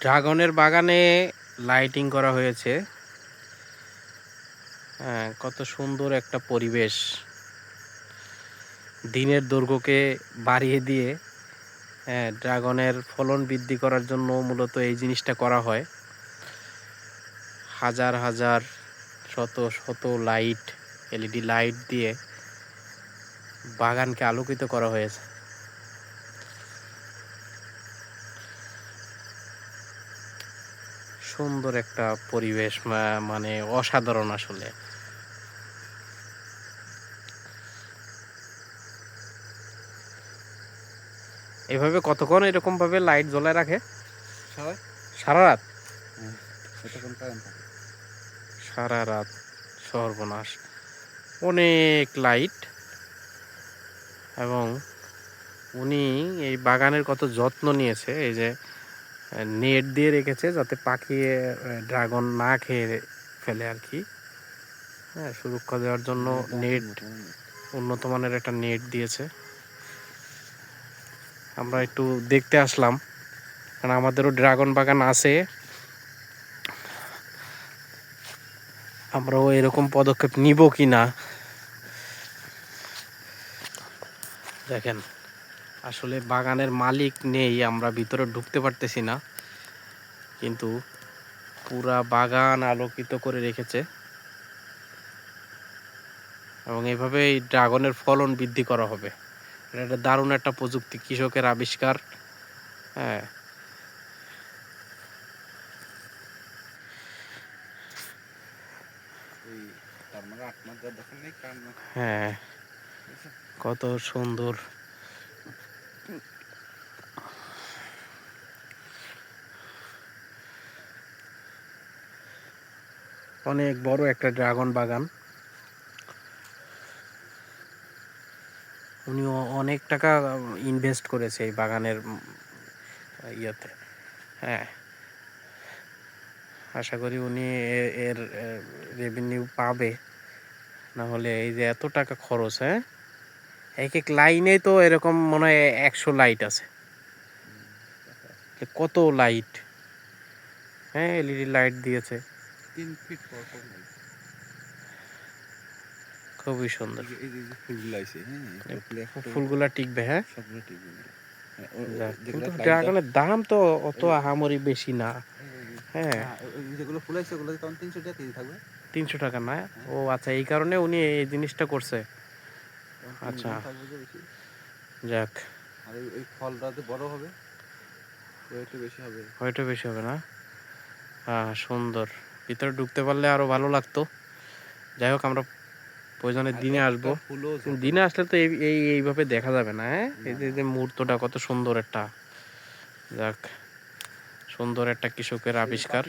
ড্রাগনের বাগানে লাইটিং করা হয়েছে। হ্যাঁ কত সুন্দর একটা পরিবেশ। দিনের দৈর্ঘ্যকে বাড়িয়ে দিয়ে হ্যাঁ ড্রাগনের ফলন বৃদ্ধি করার জন্য মূলত এই জিনিসটা করা হয়। হাজার হাজার, শত শত লাইট, এলইডি লাইট দিয়ে বাগানকে আলোকিত করা হয়েছে। সুন্দর একটা পরিবেশ মানে অসাধারণ আসলে। এভাবে কতক্ষণ এরকম ভাবে লাইট জ্বলায় রাখে? সারা? রাত? থাকে? সারা রাত সর্বনাশ। অনেক লাইট এবং উনি এই বাগানের কত যত্ন নিয়েছে এই যে নেট দিয়ে রেখেছে যাতে পাখি ড্রাগন না খেয়ে ফেলে আর কি। হ্যাঁ সুরক্ষা দেওয়ার জন্য নেট, উন্নত মানের একটা নেট দিয়েছে। আমরা একটু দেখতে আসলাম। কারণ আমাদেরও ড্রাগন বাগান আছে। আমরাও এরকম পদক্ষেপ নিব কি না দেখেন। আসলে বাগানের মালিক নেই আমরা ভিতরে ঢুকতে পারতেছি না। কিন্তু পুরা বাগান আলোকিত করে রেখেছে। এবং এভাবে এই ড্রাগনের ফলন বৃদ্ধি করা হবে। এটা একটা দারুণ একটা প্রযুক্তি কৃষকের আবিষ্কার। হ্যাঁ। মানে হ্যাঁ। কত সুন্দর। অনেক বড় একটা ড্রাগন বাগান। উনি অনেক টাকা ইনভেস্ট করেছে এই বাগানের ইয়েতে। হ্যাঁ। আশা করি উনি এর রেভিনিউ পাবে। না হলে এই যে এত টাকা খরচ হ্যাঁ? এক এক লাইনে তো এরকম মনে হয় একশো লাইট আছে। কত লাইট? হ্যাঁ এলইডি লাইট দিয়েছে। তিন ফিট পর পর খুবই সুন্দর। ফুলগুলো আছে হ্যাঁ এই ফুল একটা টিকবে হ্যাঁ? সবগুলো হ্যাঁ কিন্তু ড্রাগনের দাম তো অত আহামরি বেশি না। হ্যাঁ। হ্যাঁ, যেগুলো ফুল আছে ওগুলো তখন তিনশো টাকা কেজি থাকবে। তিনশো টাকা না? ও আচ্ছা এই কারণে উনি এই জিনিসটা করছে। আচ্ছা। যাক। আর এই- এই ফলটা যে বড় হবে ওয়েটও বেশি হবে। হয়তো বেশি হবে না? হ্যাঁ সুন্দর। ভিতরে ঢুকতে পারলে আরও ভালো লাগতো। যাই হোক আমরা প্রয়োজনে দিনে আসব। দিনে আসলে তো এই এই এইভাবে দেখা যাবে না হ্যাঁ? এই যে- এই যে মুহূর্তটা কত সুন্দর একটা। যাক সুন্দর একটা কৃষকের আবিষ্কার।